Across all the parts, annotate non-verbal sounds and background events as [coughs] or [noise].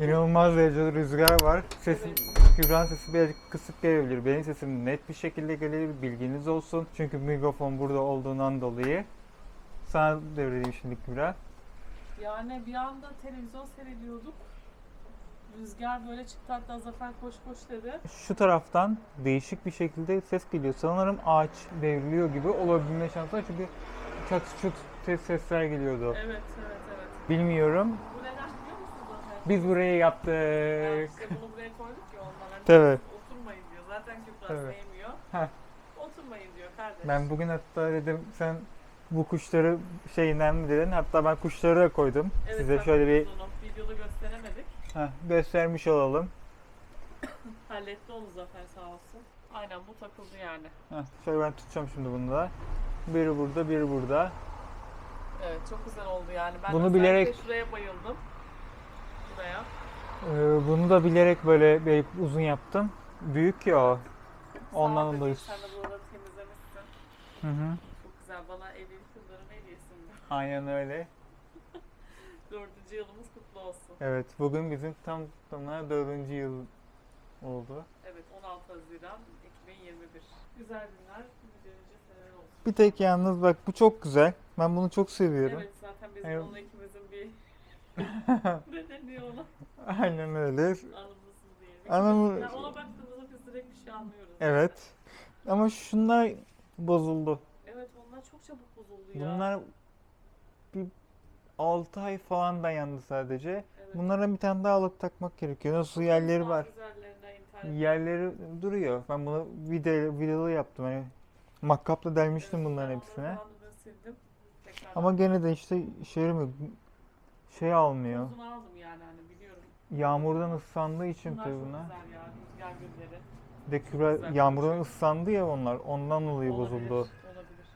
İnanılmaz derecede rüzgar var. Ses, Evet. Kübra'nın sesi birazcık kısık gelebilir. Benim sesim net bir şekilde gelebilir. Bilginiz olsun. Çünkü mikrofon burada olduğundan dolayı. Sana devredeyim şimdi Kübra. Yani bir anda televizyon seyrediyorduk. Rüzgar böyle çıktı hatta Zafer koş koş dedi. Şu taraftan değişik bir şekilde ses geliyor. Sanırım ağaç devriliyor gibi olabilme şansı var. Çünkü çat çut ses sesler geliyordu. Evet evet evet. Bilmiyorum. Bu neden biliyor musun Zafer? Biz buraya yaptık. İşte bunu buraya koyduk ya ondan. Hani Tabii. Oturmayın diyor. Zaten Kübra Tabii. sevmiyor. Heh. Oturmayın diyor kardeş. Ben bugün hatta dedim sen bu kuşları şeyinden mi dedin? Hatta ben kuşları da koydum. evet, Size şöyle bir biz onu videoda gösteremedik. heh, göstermiş olalım. [coughs] Halletti onu Zafer sağ olsun. Aynen bu takıldı yani. Heh, şöyle ben tutacağım şimdi bunu da. Biri burada, biri burada. Evet çok güzel oldu yani. Ben Bunu özellikle bilerek- şuraya bayıldım. Buraya. Ee, bunu da bilerek böyle bir uzun yaptım. Büyük ya o. Ondan ol dolayı. Sen de buraları temizlemişsin. Hı hı. Çok güzel. Bana evlilik yıllarım hediyesi. Aynen öyle. [laughs] Dördüncü yılımız kutlu olsun. Evet, bugün bizim tam tamına dördüncü yıl oldu. Evet 16 Haziran 2021. Güzel günler. Bir tek yalnız bak bu çok güzel. Ben bunu çok seviyorum. Evet zaten bizim Evet. onunla ne deniyor ona? [laughs] Aynen öyle. Anımı- Yani ona baktığımızda biz direkt bir şey anlıyoruz. Evet. Ama şunlar bozuldu. Evet onlar çok çabuk bozuldu ya. Bunlar bir 6 ay falan dayandı sadece. evet. Bunlara bir tane daha alıp takmak gerekiyor. Nasıl yerleri var. İnternet. Yerleri duruyor. Ben bunu video, videolu yaptım. Yani makkapla delmiştim bunların hepsine. Ama gene de işte şey mi şey almıyor. Uzun aldım yani hani biliyorum. Yağmurdan ıslandığı için Bunlar tabii çok bunlar. güzel ya rüzgar gülleri. Bir de güzel. yağmurdan ıslandı ya onlar. Ondan dolayı Olabilir, bozuldu. Olabilir.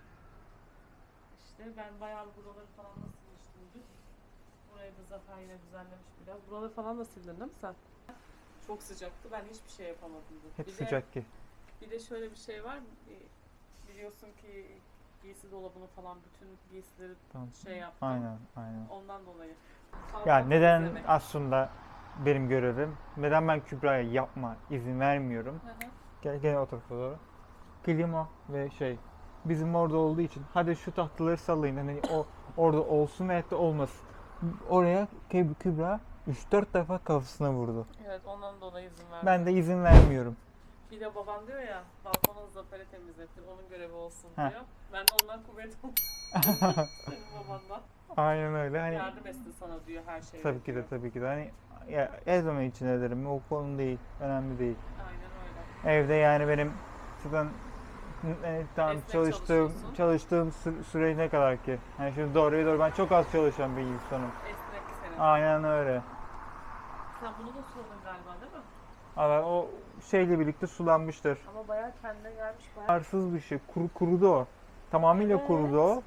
İşte ben bayağı buraları falan da silmiştim dün. Burayı da Zafer yine düzenlemiş biraz. Buraları falan da sildin değil mi sen? Çok sıcaktı. Ben hiçbir şey yapamadım dün. Hep bir sıcak ki. De, bir de şöyle bir şey var. Biliyorsun ki giysi dolabını falan bütün giysileri Tamam. şey yaptım. Aynen, aynen. Ondan dolayı. Ya Kalkmak neden temizlemek. aslında benim görevim? Neden ben Kübra'ya yapma izin vermiyorum? Hı hı. Gel gel o tarafa doğru. Klima ve şey bizim orada olduğu için hadi şu tahtaları sallayın hani o orada olsun veya da olmasın. Oraya Küb- Kübra 3-4 defa kafasına vurdu. Evet ondan dolayı izin verdim. Ben de izin vermiyorum. Bir de baban diyor ya balkonu Zafer'e temizletir. Onun görevi olsun Heh. diyor. Ben de ondan kuvvet oldum. [laughs] Senin babandan. Aynen öyle. Hani Yardım etsin sana diyor her şeyi. tabii ki de diyor. tabii ki de hani ya her zaman için ederim. O konu değil. Önemli değil. Aynen öyle. Evde yani benim zaten e, tam Esnek çalıştığım çalışıyorsun. çalıştığım sü- süre ne kadar ki? Yani şimdi doğruya doğru ben çok az çalışan bir insanım. Esnek senin. Aynen öyle. Sen bunu da suladın galiba değil mi? Ama o şeyle birlikte sulanmıştır. Ama bayağı kendine gelmiş bayağı. Arsız bir şey. Kuru, kurudu o. Tamamıyla Evet, kurudu o.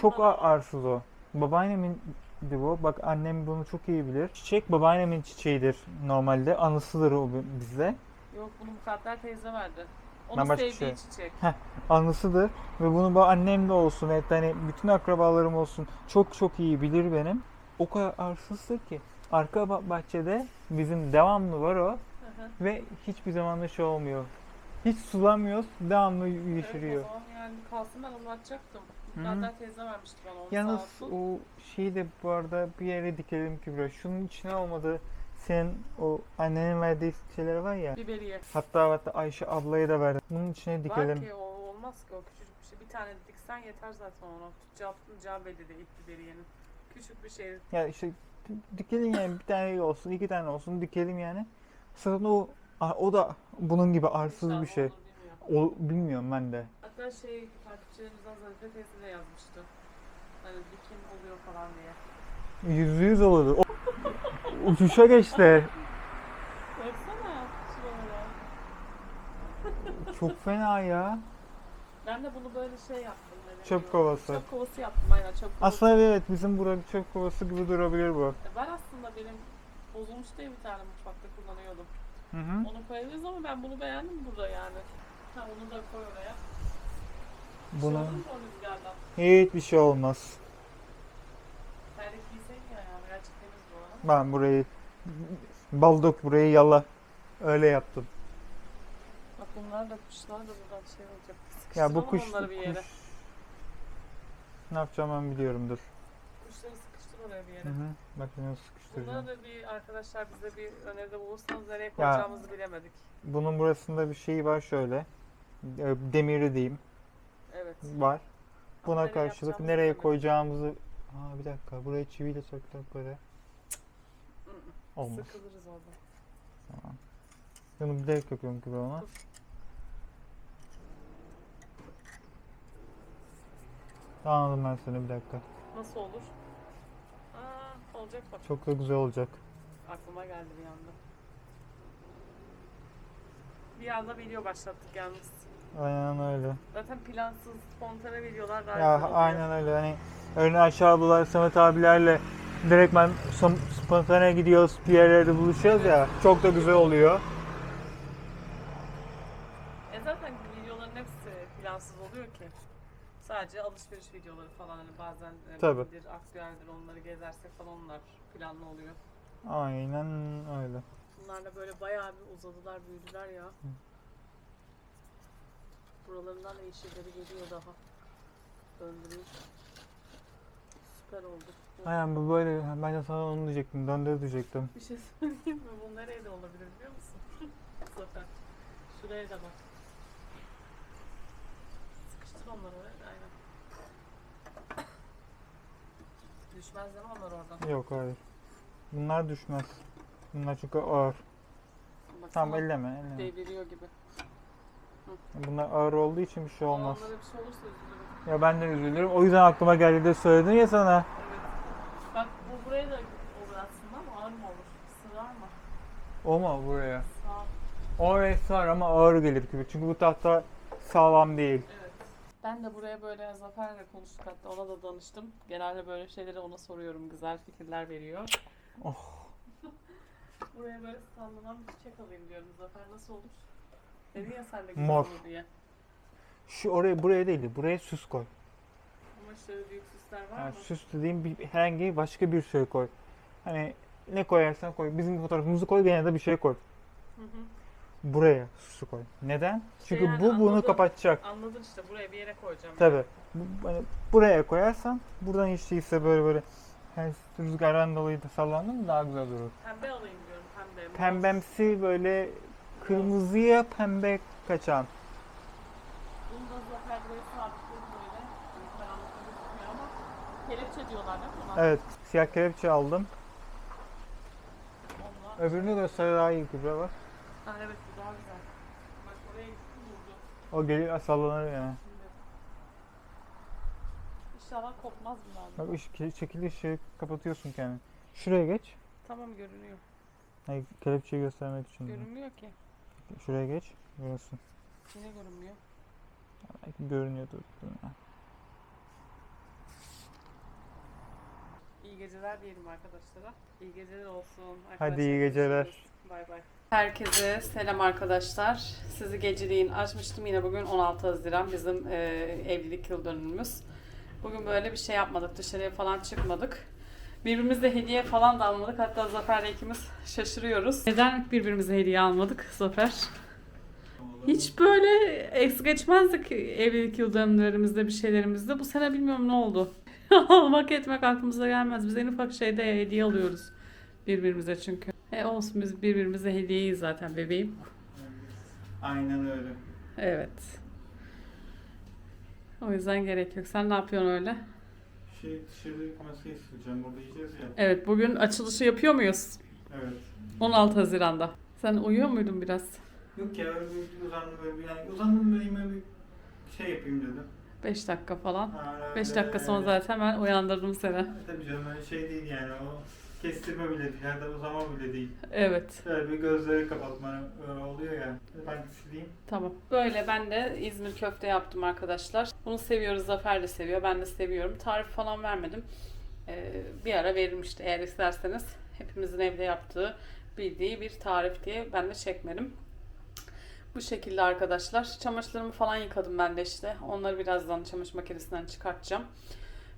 Çok ben a- onu. arsız o. Babaannemin de bu. Bak annem bunu çok iyi bilir. Çiçek babaannemin çiçeğidir normalde. Anısıdır o bi- bizde. Yok bunu Mukadder teyze verdi. Onun sevdiği şey- çiçek. Anısıdır. Ve bunu bu annemle olsun. Evet hani bütün akrabalarım olsun. Çok çok iyi bilir benim. O kadar arsızdır ki. Arka ba- bahçede bizim devamlı var o. Hı hı. Ve hiçbir zaman da şey olmuyor. Hiç sulamıyoruz. Devamlı yeşeriyor. Evet, o zaman yani kalsın ben onu atacaktım. Hı. Mukadder teyze vermişti bana onu Yalnız sağ olsun. o şeyi de bu arada bir yere dikelim Kübra. Şunun içine olmadı. Senin o annenin verdiği şeyler var ya. Biberiye. Hatta hatta Ayşe ablaya da verdim. Bunun içine Var dikelim. ki o olmaz ki o küçücük bir şey. Bir tane diksen yeter zaten ona. Tutacağı belli değil biberiyenin. Küçük bir şey. Ya işte dikelim yani bir tane olsun, iki tane olsun dikelim yani. Zaten o o da bunun gibi arsız bir şey. O bilmiyorum ben de. Hatta şey takipçilerimizden Zarife teyze de yazmıştı. Hani dikim oluyor falan diye. Yüzde yüz olur. O, uçuşa geçti. Baksana şuralara. Çok fena ya. Ben de bunu böyle şey yaptım. ne Çöp kovası. Çöp kovası yaptım aynen çöp kovası. Aslında evet bizim burada çöp kovası gibi durabilir bu. E, Var aslında benim bozulmuş diye bir tane mutfakta. Hı hı. Onu koyabiliriz ama ben bunu beğendim burada yani. Ha onu da koy oraya. Bir Buna Şey olur mu o rüzgardan? hiçbir şey olmaz. Terlik giyseydin ya yani temiz bu arada. Ben burayı Bal dök burayı yala. Öyle yaptım. Bak bunlar da kuşlar da buradan şey olacak. Ya bu Sıkıştıralım kuş, onları bir yere. kuş- Ne yapacağım ben biliyorum dur. Kuşları oraya bir yere. Hı hı. Bak nasıl Bunları sıkıştıracağım. da bir arkadaşlar bize bir öneride bulursanız nereye Ya- koyacağımızı bilemedik. Bunun burasında bir şey var şöyle. E, Demiri diyeyim Evet. var. Buna nereye karşılık nereye bilemedik. koyacağımızı... Aa bir dakika buraya çiviyle söktük böyle. Olmaz. Sıkılırız orada. Tamam. Bunu bilerek yapıyorum gibi ona. Anladım ben seni bir dakika. Nasıl olur? Olacak bak. Çok da güzel olacak. Aklıma geldi bir anda. Bir anda video başlattık yalnız. Aynen öyle. Zaten plansız, spontane videolar daha Ya güzel oluyor. aynen öyle. Hani örneğin aşağı ablalar Samet abilerle direkt ben spontane gidiyoruz bir yerlerde buluşuyoruz ya. Çok da güzel oluyor. E zaten videoların hepsi plansız oluyor ki. Sadece alışveriş videoları falan hani bazen e, Tabii. mobildir, aktüeldir onları gezersek falan onlar planlı oluyor. Aynen öyle. Bunlar da böyle bayağı bir uzadılar, büyüdüler ya. Buralarından da yeşilleri geliyor daha. Döndüreyim. Süper oldu. Bu- Aynen bu böyle ben de sana onu diyecektim. Döndür diyecektim. Bir şey söyleyeyim mi? Bu nereye de olabilir biliyor musun? [laughs] Zafer. Şuraya da bak. Sıkıştır onları oraya. Aynen. Düşmez değil mi onlar oradan? Yok hayır. Bunlar düşmez. Bunlar çünkü ağır. Baksana, Tamam elleme elleme. Deviriyor gibi. Bunlar ağır olduğu için bir şey olmaz. Onlara bir şey olursa üzülürüm. Ya ben de üzülürüm. O yüzden aklıma geldi de söyledim ya sana. Evet. Bak bu buraya da olur aslında ama ağır mı olur? Sığar mı? O mu buraya? Sağ. Oraya sığar ama ağır gelir gibi. Çünkü bu tahta sağlam değil. Evet. Ben de buraya böyle Zafer'le konuştuk hatta ona da danıştım. Genelde böyle şeyleri ona soruyorum. Güzel fikirler veriyor. Oh. [laughs] buraya böyle sallanan bir çiçek alayım diyorum. Zafer nasıl olur? Dedin ya sen de Mor. güzel olur diye. Şu oraya buraya değil de buraya süs koy. Ama şöyle büyük süsler var Yani mı? süs dediğim bir, herhangi başka bir şey koy. Hani ne koyarsan koy. Bizim fotoğrafımızı koy gene de bir şey koy. Hı hı. Buraya süsü koy. Neden? Çünkü yani bu bunu anladım. kapatacak. Anladın işte buraya bir yere koyacağım. Tabi. Hani buraya koyarsan buradan hiç değilse böyle böyle her rüzgardan dolayı da sallandın mı daha güzel durur. Pembe alayım diyorum pembe. Pembemsi böyle kırmızıya pembe kaçan. Bunu da Zafer buraya sabitledi böyle. Hani Karanlıkta gözükmüyor ama kelepçe diyorlar değil mi? Evet siyah kelepçe aldım. Öbürünü göster daha iyi kübre var. Ha evet bu daha güzel. Bak oraya gitti vurdu. O geliyor sallanır yani. İnşallah kopmaz bunlar. Bak ışık, şekilli ışığı kapatıyorsun kendini. Şuraya geç. Tamam görünüyor. Hayır, kelepçeyi göstermek için. diyorum. Görünmüyor ki. Şuraya geç. Görünsün. Yine görünmüyor. Belki görünüyordur. İyi geceler diyelim arkadaşlara. İyi geceler olsun. Hadi iyi geceler. Bay bay. Herkese selam arkadaşlar. Sizi geceliğin açmıştım yine bugün 16 Haziran bizim e, evlilik yıl dönümümüz. Bugün böyle bir şey yapmadık. Dışarıya falan çıkmadık. Birbirimize hediye falan da almadık. Hatta Zafer'le ikimiz şaşırıyoruz. Neden birbirimize hediye almadık Zafer? Hiç böyle es geçmezdik evlilik yıl dönümlerimizde bir şeylerimizde. Bu sene bilmiyorum ne oldu. [laughs] Almak etmek aklımıza gelmez. Biz en ufak şeyde hediye alıyoruz birbirimize çünkü. E olsun biz birbirimize hediyeyiz zaten bebeğim. Aynen öyle. Evet. O yüzden gerek yok. Sen ne yapıyorsun öyle? Şey dışarı masayı sileceğim. Burada yiyeceğiz ya. Evet bugün açılışı yapıyor muyuz? Evet. 16 Haziran'da. Sen uyuyor muydun biraz? Yok ya öyle bir uzandım böyle bir yani uzandım böyle bir şey yapayım dedim. 5 dakika falan. Ha, 5 öyle, dakika sonra zaten ben uyandırdım seni. E, Tabii canım öyle şey değil yani o kestirme bile değil, da uzama bile değil. Evet. Şöyle bir gözleri kapatma öyle oluyor ya. Ben sileyim. Tamam. Böyle ben de İzmir köfte yaptım arkadaşlar. Bunu seviyoruz. Zafer de seviyor. Ben de seviyorum. Tarif falan vermedim. Ee, bir ara veririm işte eğer isterseniz. Hepimizin evde yaptığı bildiği bir tarif diye ben de çekmedim. Bu şekilde arkadaşlar. Çamaşırlarımı falan yıkadım ben de işte. Onları birazdan çamaşır makinesinden çıkartacağım.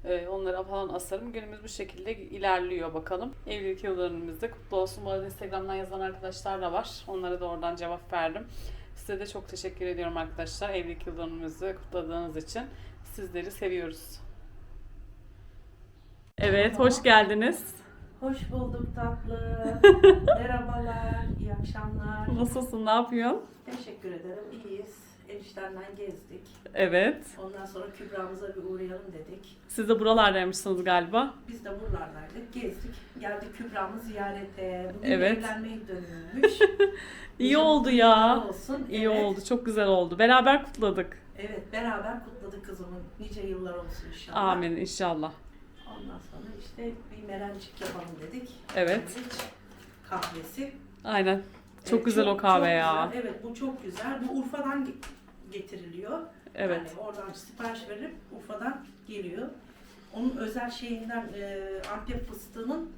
Ee, onları falan asarım. Günümüz bu şekilde ilerliyor bakalım. Evlilik yıl dönümümüz de kutlu olsun. Bu arada Instagram'dan yazan arkadaşlar da var. Onlara da oradan cevap verdim. Size de çok teşekkür ediyorum arkadaşlar. Evlilik yıl dönümümüzü kutladığınız için. Sizleri seviyoruz. Evet, hoş geldiniz. Hoş bulduk tatlı. [laughs] Merhabalar, iyi akşamlar. Nasılsın, ne yapıyorsun? Teşekkür ederim, iyiyiz. Eniştemden gezdik. Evet. Ondan sonra Kübra'mıza bir uğrayalım dedik. Siz de buralardaymışsınız galiba. Biz de buralardaydık, gezdik. Geldik Kübra'mı ziyarete. Bugün Evet. evlenmeyi dönülmüş. [laughs] İyi oldu ya. Olsun. İyi evet. oldu, çok güzel oldu. Beraber kutladık. Evet, beraber kutladık kızımın. Nice yıllar olsun inşallah. Amin inşallah. Ondan sonra işte bir merencik yapalım dedik. Evet. Sandviç, Kahvesi. Aynen. Çok Evet, güzel o kahve çok ya. güzel. Evet bu çok güzel. Bu Urfa'dan ge- getiriliyor. Evet. Yani oradan sipariş verip Urfa'dan geliyor. Onun özel şeyinden e, Antep fıstığının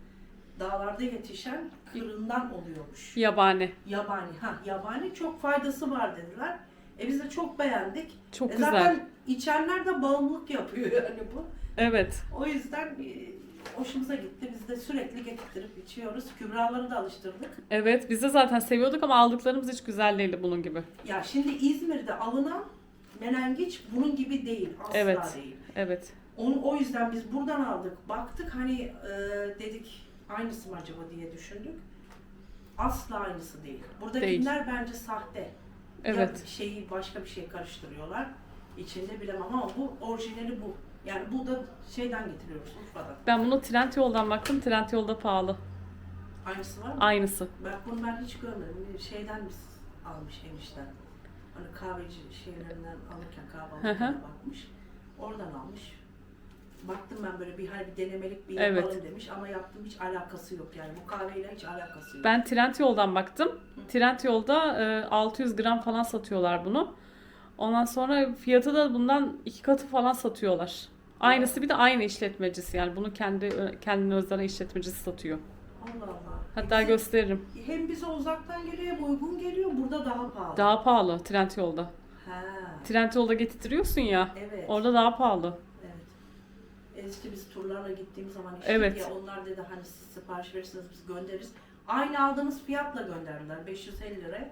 dağlarda yetişen kırından oluyormuş. Yabani. Yabani. Ha yabani çok faydası var dediler. E biz de çok beğendik. Çok E güzel. Zaten içenler de bağımlılık yapıyor [laughs] yani bu. Evet. O yüzden e, hoşumuza gitti. Biz de sürekli getirip içiyoruz. Kübraları da alıştırdık. Evet. Biz de zaten seviyorduk ama aldıklarımız hiç güzel değildi bunun gibi. Ya şimdi İzmir'de alınan menengiç bunun gibi değil. Asla Evet. değil. Evet. Onu, o yüzden biz buradan aldık. Baktık hani e, dedik aynısı mı acaba diye düşündük. Asla aynısı değil. Buradakiler bence sahte. Evet. Ya şeyi başka bir şey karıştırıyorlar. İçinde bilemem ama bu orijinali bu. Yani bu da şeyden getiriyoruz Urfa'dan. Ben bunu Trendyol'dan baktım. Trendyol'da pahalı. Aynısı var mı? Aynısı. Bak bunu ben hiç görmedim. Bir Şeyden biz almış enişten. Hani kahveci şeylerinden alırken kahve alırken bakmış. Oradan almış. Baktım ben böyle bir hani bir denemelik bir Evet. yapalım demiş ama yaptım hiç alakası yok yani bu kahveyle hiç alakası yok. Ben Trendyol'dan baktım. Trendyol'da e, 600 gram falan satıyorlar bunu. Ondan sonra fiyatı da bundan iki katı falan satıyorlar. Aynısı bir de aynı işletmecisi yani bunu kendi kendine özden işletmecisi satıyor. Allah Allah. Hatta Bize- gösteririm. Hem bize uzaktan geliyor hem uygun geliyor burada daha pahalı. Daha pahalı Trendyol'da. Ha, Trendyol'da getirtiyorsun ya. evet. Orada daha pahalı. Eski biz turlarla gittiğimiz zaman işte Evet. ya onlar dedi hani siz sipariş verirseniz biz göndeririz. Aynı aldığımız fiyatla gönderdiler 550 lira.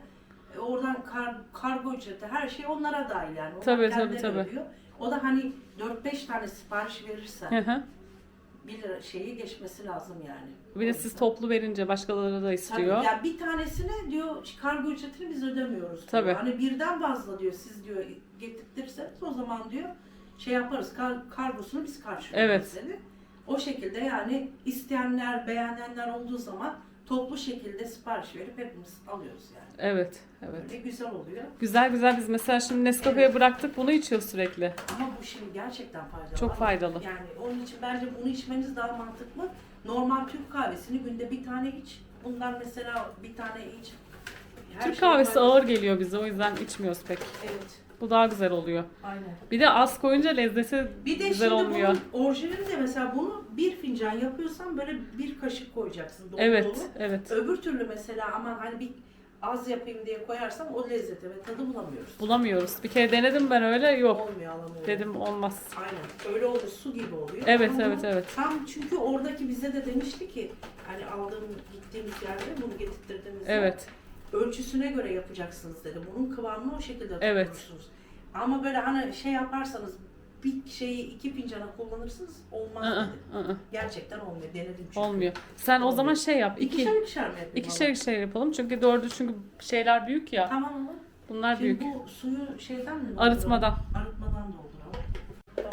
E, oradan kar, kargo ücreti her şey onlara dahil yani. Onlar Tabii, tabii, tabii. ödüyor. O da hani 4-5 tane sipariş verirse Hı hı. 1 lira şeyi geçmesi lazım yani. Bir de siz toplu verince başkaları da Tabii, istiyor. ya bir tanesine diyor kargo ücretini biz ödemiyoruz. diyor. Tabii. Hani birden fazla diyor siz diyor getirtirseniz o zaman diyor şey yaparız kar, kargosunu biz karşılıyoruz Evet. dedi. O şekilde yani isteyenler beğenenler olduğu zaman toplu şekilde sipariş verip hepimiz alıyoruz yani. Evet, evet. Böyle güzel oluyor. Güzel güzel biz mesela şimdi Nescafe'ye Evet. bıraktık bunu içiyoruz sürekli. Ama bu şimdi gerçekten faydalı. Çok Ama faydalı. Yani onun için bence bunu içmeniz daha mantıklı. Normal Türk kahvesini günde bir tane iç. Bundan mesela bir tane iç. Her Türk şey kahvesi faydalı. ağır geliyor bize o yüzden içmiyoruz pek. Evet. Bu daha güzel oluyor. Aynen. Bir de az koyunca lezzeti Bir de güzel şimdi olmuyor. bunun orijinali de mesela bunu bir fincan yapıyorsan böyle bir kaşık koyacaksın dolu Evet, dolu. evet. Öbür türlü mesela ama hani bir az yapayım diye koyarsam o lezzeti ve tadı bulamıyoruz. Bulamıyoruz. Bir kere denedim ben öyle yok. Olmuyor alamıyorum. Dedim olmaz. Aynen. Öyle olur su gibi oluyor. Evet, Ama evet, bunu evet. Tam çünkü oradaki bize de demişti ki hani aldığım gittiğimiz yerde bunu getirttirdiğimizde Evet. Ölçüsüne göre yapacaksınız dedi. Bunun kıvamını o şekilde Evet. tutturursunuz. Ama böyle hani şey yaparsanız bir şeyi iki fincana kullanırsınız olmaz Aa, dedi. aa, Gerçekten olmuyor. Denedim çünkü. olmuyor. Sen o zaman şey yap. iki İkişer ikişer mi yapayım? ikişer ikişer yapalım. Çünkü dördü çünkü şeyler büyük ya. Tamam ama. Bunlar Şimdi büyük. bu suyu şeyden mi? Arıtmadan. dolduralım? Arıtmadan dolduralım. Tamam.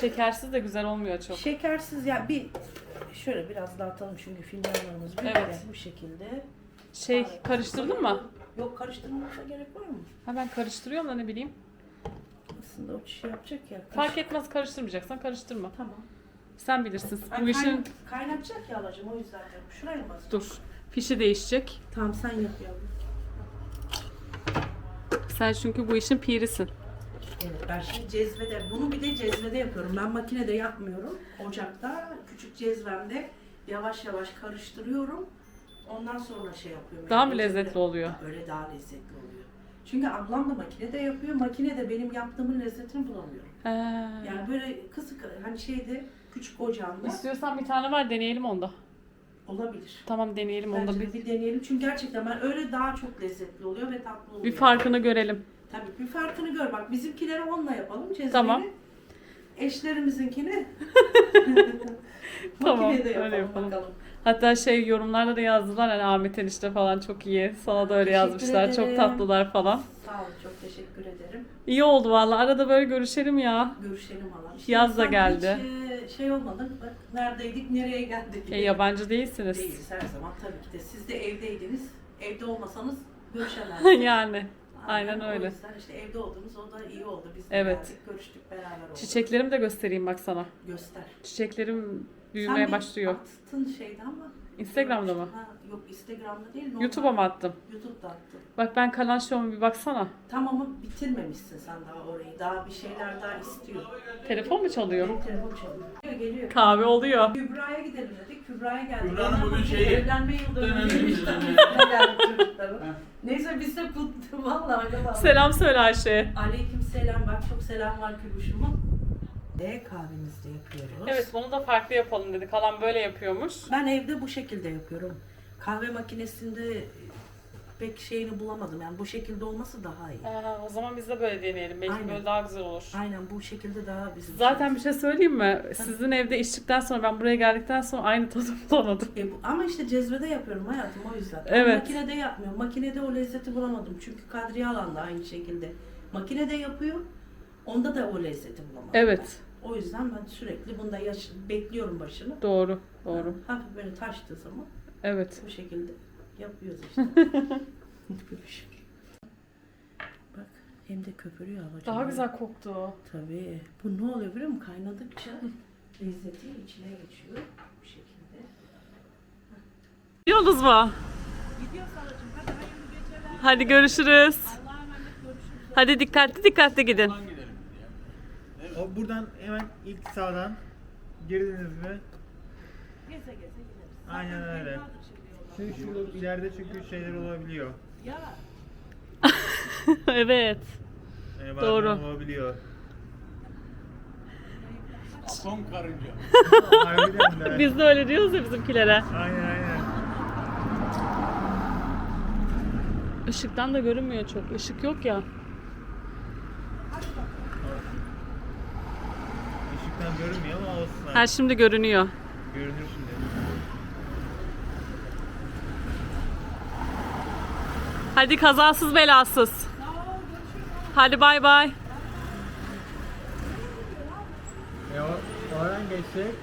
Şekersiz de güzel olmuyor çok. Şekersiz ya bir şöyle biraz dağıtalım çünkü fincanlarımız büyük Evet. bu şekilde. Şey karıştırdın mı? Yok karıştırmamıza gerek var mı? Ha ben karıştırıyorum da ne bileyim. Aslında o şey yapacak ya. Fark etmez karıştırmayacaksan karıştırma. Tamam. Sen bilirsin. Ay, Bu işin kayna- kaynatacak ya alacım o yüzden diyorum. Şuraya mı basayım? dur. Fişi değişecek. Tamam sen yap yavrum. Sen çünkü bu işin pirisin. Evet ben şimdi cezvede, bunu bir de cezvede yapıyorum. Ben makinede yapmıyorum. Ocakta küçük cezvemde yavaş yavaş karıştırıyorum. Ondan sonra şey yapıyorum. Daha mı lezzetli oluyor? Öyle daha lezzetli oluyor. Çünkü ablam da makinede yapıyor. Makinede benim yaptığımın lezzetini bulamıyorum. He. Yani böyle kısık hani şeyde küçük ocağında İstiyorsan bir tane var deneyelim onda. olabilir. Tamam deneyelim onda Bence bir, de bir deneyelim. Çünkü gerçekten ben öyle daha çok lezzetli oluyor ve tatlı oluyor. bir farkını görelim. Tabii bir farkını gör. Bak bizimkileri onunla yapalım. Cezveyi. Tamam. Eşlerimizinkini [laughs] Tamam, makinede öyle yapalım, yapalım. bakalım. Hatta şey yorumlarda da yazdılar hani Ahmet enişte falan çok iyi. Sana da öyle Teşekkür yazmışlar. Çok ederim. tatlılar falan. Sağ olun. Çok teşekkür ederim. İyi oldu vallahi. Arada böyle görüşelim ya. Görüşelim valla. Yaz da geldi. Hiç e, şey olmadı. Bak neredeydik, nereye geldik. E, yabancı değilsiniz. Değiliz her zaman tabii ki de. Siz de evdeydiniz. Evde olmasanız görüşemezdik. [laughs] yani. aynen O öyle. yüzden işte evde olduğumuz o da iyi oldu. Biz Evet. geldik, görüştük, beraber olduk. Çiçeklerimi de göstereyim bak sana. Göster. Çiçeklerim büyümeye bir başlıyor. Attın şeyde ama. Instagram'da mı? Ha, yok Instagram'da değil. normal. YouTube'a mı attım? YouTube'da attın. Bak ben kalan şovumu bir baksana. Tamam ama bitirmemişsin sen daha orayı. Daha bir şeyler daha istiyor. Telefon mu çalıyor? Benim telefon çalıyor. Geliyor, geliyor. Kahve oluyor. Kübra'ya gidelim dedik. Kübra'ya geldik. Kübra'nın bugün şeyi- Evlenme yıl Dönemimiz, dönümüymüş. dönemimiz. geldik çocukların. Neyse biz de kutlu. Valla öyle. Selam söyle Ayşe. Aleyküm selam. Bak çok selam var Kübruş'uma. E kahvemizi de yapıyoruz. Evet bunu da farklı yapalım dedik. Halam böyle yapıyormuş. Ben evde bu şekilde yapıyorum. Kahve makinesinde pek şeyini bulamadım. Yani bu şekilde olması daha iyi. Aa, o zaman biz de böyle deneyelim. Belki Aynen. böyle daha güzel olur. Aynen bu şekilde daha bizim. Zaten bir şey söyleyeyim mi? Sizin evde içtikten sonra ben buraya geldikten sonra aynı tadı [laughs] bulamadım. E bu- ama işte cezvede yapıyorum hayatım o yüzden. Ben Evet. Makinede yapmıyorum. Makinede o lezzeti bulamadım. Çünkü Kadriye Alan da aynı şekilde. Makinede yapıyor. Onda da o lezzeti bulamadım. Evet. O yüzden ben sürekli bunda yaş bekliyorum başını. Doğru. Doğru. Hafif böyle taştığı zaman Evet. bu şekilde yapıyoruz işte. [laughs] Köpüş. Bak hem de köpürüyor hava. Daha güzel koktu. Tabii. Bu ne oluyor biliyor musun? Kaynadıkça [laughs] lezzeti içine geçiyor. Bu şekilde. Gidiyorsunuz mu? Gidiyor salacığım. Hadi hayırlı geceler. Hadi görüşürüz. Allah'a emanet görüşürüz. Hadi dikkatli dikkatli gidin. Buradan gidelim biz ya. O buradan hemen ilk sağdan girdiniz mi? Geze geze gideriz. Aynen Zaten öyle. şimdi yolda. Şu, şurada ileride çünkü şeyler olabiliyor. Ya [laughs] evet. Bazen Doğru. olabiliyor. Atom karınca. [laughs] Harbiden de. Biz de öyle diyoruz ya bizimkilere. Aynen aynen. Işıktan da görünmüyor çok. Işık yok ya. Işıktan görünmüyor ama olsun Her artık. şimdi görünüyor. Görünür şimdi. Hadi kazasız belasız. Hadi bay bay. E o, oradan geçsek.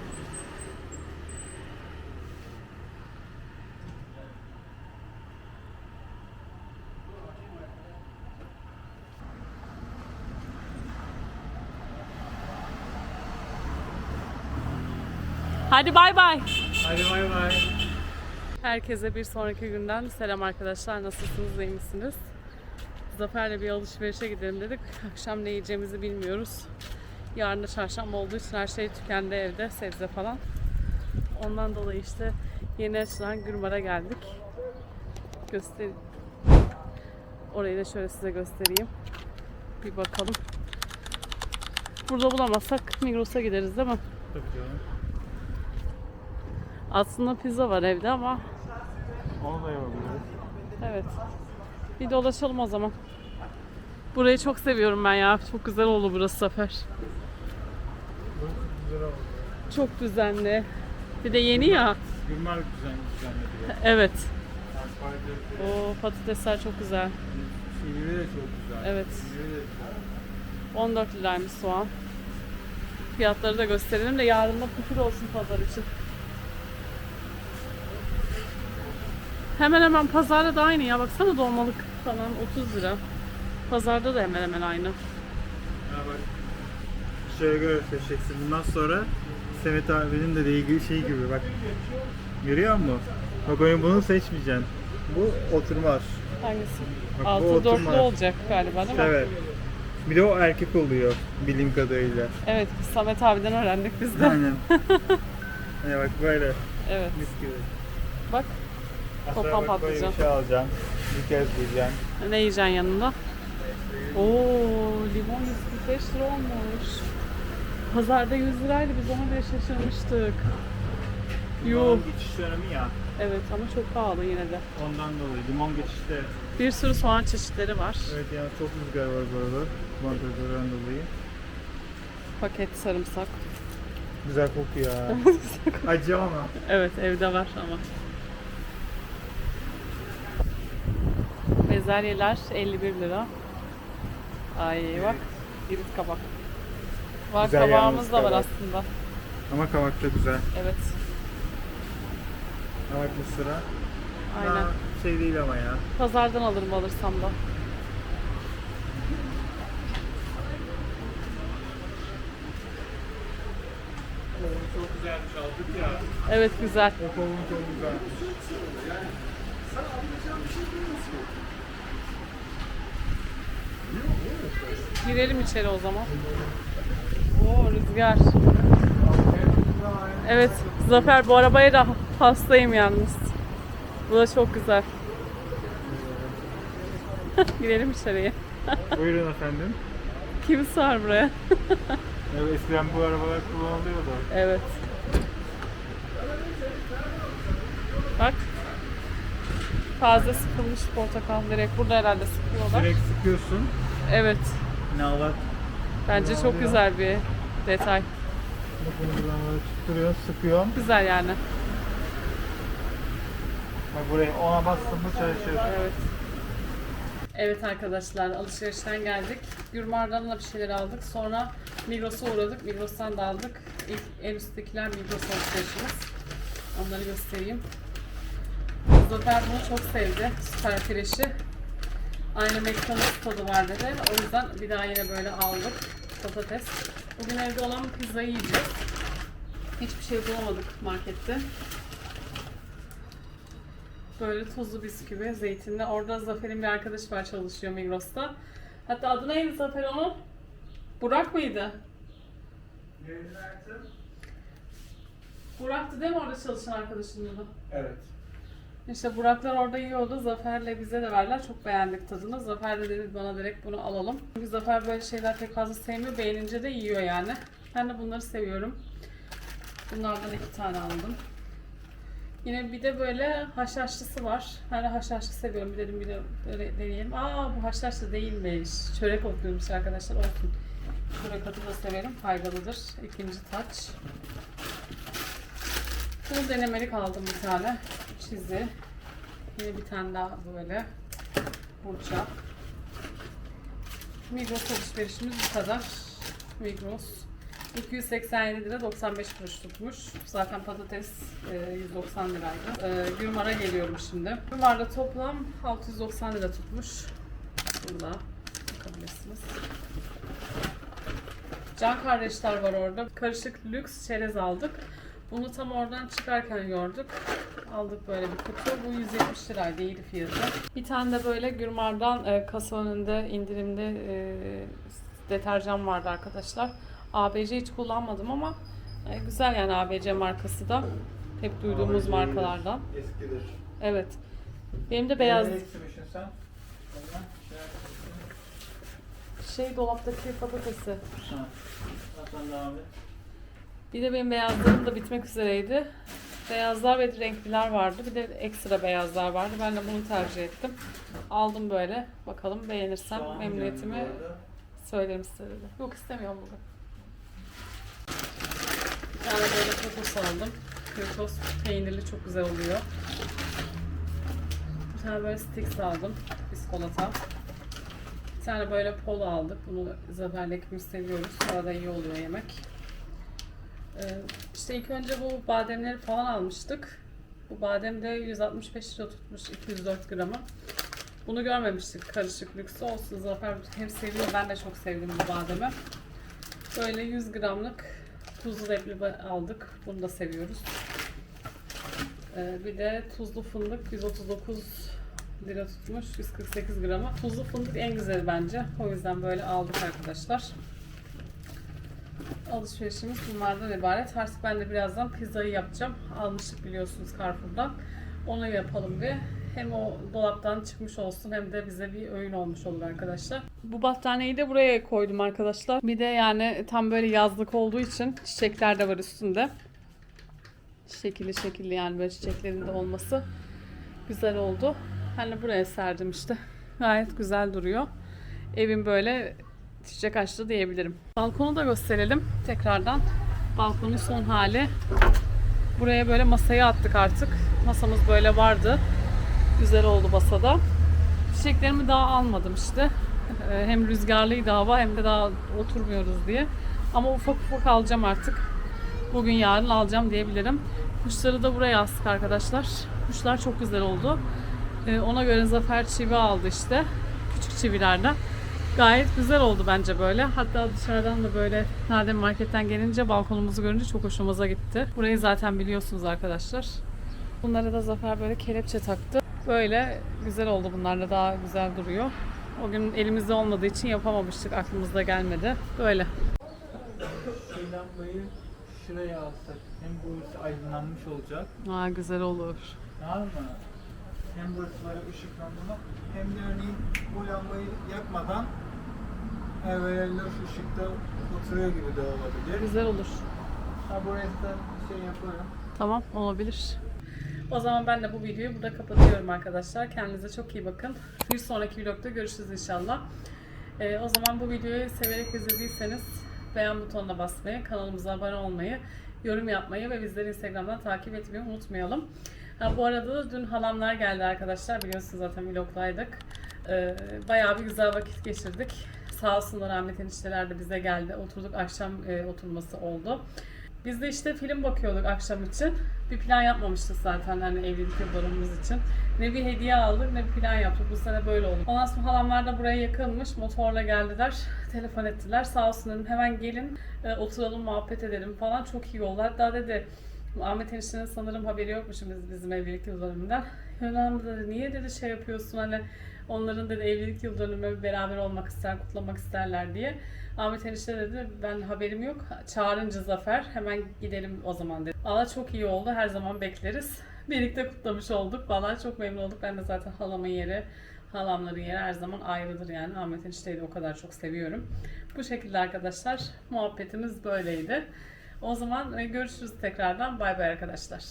Hadi bay bay. Hadi bay bay. Herkese bir sonraki günden selam arkadaşlar. Nasılsınız, iyi misiniz? Zafer'le bir alışverişe gidelim dedik. Akşam ne yiyeceğimizi bilmiyoruz. Yarın da çarşamba olduğu için her şey tükendi evde, sebze falan. Ondan dolayı işte yeni açılan Gürmar'a geldik. Göster Orayı da şöyle size göstereyim. Bir bakalım. Burada bulamazsak Migros'a gideriz değil mi? Tabii canım. Aslında pizza var evde ama Onu da yapabiliriz. Evet. Bir dolaşalım o zaman. Burayı çok seviyorum ben ya. Çok güzel oldu burası Zafer. Burası güzel oldu. Çok düzenli. Bir de yeni ya. Gürmer düzen düzenledi. Evet. O patatesler çok güzel. Sivri de çok güzel. Evet. Sivri de güzel. 14 liraymış soğan. Fiyatları da gösterelim de yarın da püfür olsun pazar için. Hemen hemen pazarda da aynı ya. Baksana dolmalık falan 30 lira. Pazarda da hemen hemen aynı. Ya bak. Şöyle göstereceksin. Bundan sonra Semet abinin de ilgili şey gibi bak. Görüyor musun? Bak oyun bunu seçmeyeceksin. Bu oturmaz. Hangisi? Bak, bu Altı oturmaz. dörtlü olacak galiba değil mi? Evet. Bir de o erkek oluyor bilim kadarıyla. Evet, biz Samet abiden öğrendik biz de. Aynen. [laughs] hani bak böyle Evet. mis gibi. Bak Toplam patlıcan. bir şey alacaksın. Bir kez yiyeceksin. ne yiyeceksin yanında? Oo, limon 145 lira olmuş. Pazarda 100 liraydı biz ona bile şaşırmıştık. Yuh. geçiş dönemi ya. Evet ama çok pahalı yine de. Ondan dolayı limon geçişte. Bir sürü soğan çeşitleri var. Evet ya çok rüzgar var bu arada. Mantarlardan dolayı. Paket sarımsak. Güzel kokuyor. [laughs] Acı ama. Evet evde var ama. Bezelyeler 51 lira. Ay bak irit kabak. Var Güzel kabağımız yalnız da var kabak. aslında. Ama kavak da güzel. Evet. Kavak mısıra. Aynen. Ha, şey değil ama ya. Pazardan alırım alırsam da. Çok güzelmiş aldık ya. Evet güzel. Kovun çok güzel. Girelim içeri o zaman. Oo rüzgar. Evet Zafer bu arabaya da hastayım yalnız. Bu da çok güzel. [laughs] Girelim içeriye. Buyurun efendim. Kim sığar buraya? [laughs] Evet, eskiden bu arabalar kullanılıyordu. Evet. Bak. Taze sıkılmış portakal direkt burada herhalde sıkıyorlar. Direkt sıkıyorsun. Evet. Ne Allah. Bence çok güzel bir detay. Bakın buradan böyle tutturuyorsun, sıkıyorsun. Güzel yani. Bak buraya ona bastın mı çalışır. Evet. Evet arkadaşlar alışverişten geldik. Gürmar'dan da bir şeyler aldık. Sonra Migros'a uğradık. Migros'tan da aldık. İlk en üsttekiler Migros alışverişimiz. Onları göstereyim. Zafer bunu çok sevdi. Süper Fresh'i. Aynı McDonald's tadı var dedi. O yüzden bir daha yine böyle aldık. Patates. Bugün evde olan pizzayı yiyeceğiz. Hiçbir şey bulamadık markette. Böyle tuzlu bisküvi, zeytinli. Orada Zafer'in bir arkadaşı var çalışıyor Migros'ta. Hatta adı neydi Zafer onun? Burak mıydı? Burak'tı değil mi orada çalışan arkadaşının adı? Evet. İşte Buraklar orada yiyordu. Zafer'le bize de verdiler. Çok beğendik tadını. Zafer de dedi bana direkt bunu alalım. Çünkü Zafer böyle şeyler pek fazla sevmiyor. Beğenince de yiyor yani. Ben de bunları seviyorum. Bunlardan iki tane aldım. Yine bir de böyle haşhaşlısı var. Ben de haşhaşlı seviyorum. Bir dedim bir de deneyelim. Aa bu haşhaşlı değilmiş. Çörek otluymuş arkadaşlar. Olsun. Çörek otu da severim. Faydalıdır. İkinci taç. Bunu denemelik aldım bir tane. Çizi. Yine bir tane daha böyle. Burça. Migros alışverişimiz bu kadar. Migros. 287 lira 95 kuruş tutmuş. Zaten patates e, 190 liraydı. E, Gürmar'a geliyorum şimdi. Gürmar'da toplam 690 lira tutmuş. Burada bakabilirsiniz. Can kardeşler var orada. Karışık lüks çerez aldık. Bunu tam oradan çıkarken gördük. Aldık böyle bir kutu. Bu 170 liraydı. iyiydi fiyatı. Bir tane de böyle Gürmar'dan e, kasa önünde indirimde e, deterjan vardı arkadaşlar. ABC hiç kullanmadım ama e, güzel yani ABC markası da. Hep duyduğumuz ABC markalardan. Eskidir. Evet. Benim de beyaz şey şey dolaptaki patatesi. Ha. Zaten devam et. Bir de benim beyazlarım da bitmek üzereydi. Beyazlar ve renkliler vardı. Bir de ekstra beyazlar vardı. Ben de bunu tercih ettim. Aldım böyle. Bakalım beğenirsem memnuniyetimi söylerim size de. Yok istemiyorum bugün. Bir tane böyle kokos aldım. Kokos peynirli çok güzel oluyor. Bir tane böyle sticks aldım. Biskolata. Bir tane böyle polo aldık. Bunu Zafer'le ikimiz seviyoruz. Arada iyi oluyor yemek. Ee, işte ilk önce bu bademleri falan almıştık. Bu badem de 165 lira tutmuş 204 gramı. Bunu görmemiştik karışık lüksü olsun. Zafer hem seviyor ben de çok sevdim bu bademi. Böyle 100 gramlık tuzlu leblebi aldık. Bunu da seviyoruz. Ee, bir de tuzlu fındık 139 lira tutmuş 148 gramı. Tuzlu fındık en güzeli bence. O yüzden böyle aldık arkadaşlar alışverişimiz bunlardan ibaret. Artık ben de birazdan pizzayı yapacağım. Almıştık biliyorsunuz Carrefour'dan. Onu yapalım bir. Hem o dolaptan çıkmış olsun hem de bize bir öğün olmuş olur arkadaşlar. Bu battaniyeyi de buraya koydum arkadaşlar. Bir de yani tam böyle yazlık olduğu için çiçekler de var üstünde. Şekilli şekilli yani böyle çiçeklerin de olması güzel oldu. De buraya serdim işte. Gayet güzel duruyor. Evim böyle çiçek açtı diyebilirim. Balkonu da gösterelim tekrardan. Balkonun son hali. Buraya böyle masayı attık artık. Masamız böyle vardı. Güzel oldu masada. Çiçeklerimi daha almadım işte. Ee, Hem rüzgarlıydı hava hem de daha oturmuyoruz diye. Ama ufak ufak alacağım artık. Bugün yarın alacağım diyebilirim. Kuşları da buraya astık arkadaşlar. Kuşlar çok güzel oldu. Ee, Ona göre Zafer çivi aldı işte. Küçük çivilerden. Gayet güzel oldu bence böyle. Hatta dışarıdan da böyle Nadem marketten gelince balkonumuzu görünce çok hoşumuza gitti. Burayı zaten biliyorsunuz arkadaşlar. Bunlara da Zafer böyle kelepçe taktı. Böyle güzel oldu bunlar da daha güzel duruyor. O gün elimizde olmadığı için yapamamıştık. Aklımızda gelmedi. Böyle. Şu lambayı şuraya alsak hem burası aydınlanmış olacak. Aa güzel olur. Tamam mı? Hem burası böyle ışıklandırma hem de örneğin bu lambayı yakmadan evvela loş ışıkta oturuyor gibi de olabilir. Güzel olur. Ha buraya da şey yaparım. Tamam olabilir. O zaman ben de bu videoyu burada kapatıyorum arkadaşlar. Kendinize çok iyi bakın. Bir sonraki vlogda görüşürüz inşallah. Ee, o zaman bu videoyu severek izlediyseniz beğen butonuna basmayı, kanalımıza abone olmayı, yorum yapmayı ve bizleri Instagram'dan takip etmeyi unutmayalım. Ha, bu arada da dün halamlar geldi arkadaşlar. Biliyorsunuz zaten vlogdaydık. Ee, bayağı bir güzel vakit geçirdik. Sağ olsunlar Ahmet enişteler de bize geldi. Oturduk akşam e, oturması oldu. Biz de işte film bakıyorduk akşam için. Bir plan yapmamıştık zaten hani evlilik yıldönümümüz için. Ne bir hediye aldık ne bir plan yaptık. Bu sene böyle oldu. Ondan sonra halamlar da buraya yakınmış. Motorla geldiler. Telefon ettiler. Sağ olsun dedim hemen gelin e, oturalım muhabbet edelim falan. Çok iyi oldu. Hatta dedi Ahmet eniştenin sanırım haberi yokmuş biz, bizim evlilik yıldönümünden. Yunan dedi niye dedi şey yapıyorsun hani onların dedi evlilik yıl dönümü beraber olmak ister, kutlamak isterler diye. Ahmet enişte dedi ben haberim yok. Çağırınca Zafer hemen gidelim o zaman dedi. Valla çok iyi oldu. Her zaman bekleriz. [laughs] Birlikte kutlamış olduk. Valla çok memnun olduk. Ben de zaten halamın yeri, halamların yeri her zaman ayrıdır yani. Ahmet enişteyi de o kadar çok seviyorum. Bu şekilde arkadaşlar muhabbetimiz böyleydi. O zaman e, görüşürüz tekrardan. Bay bay arkadaşlar.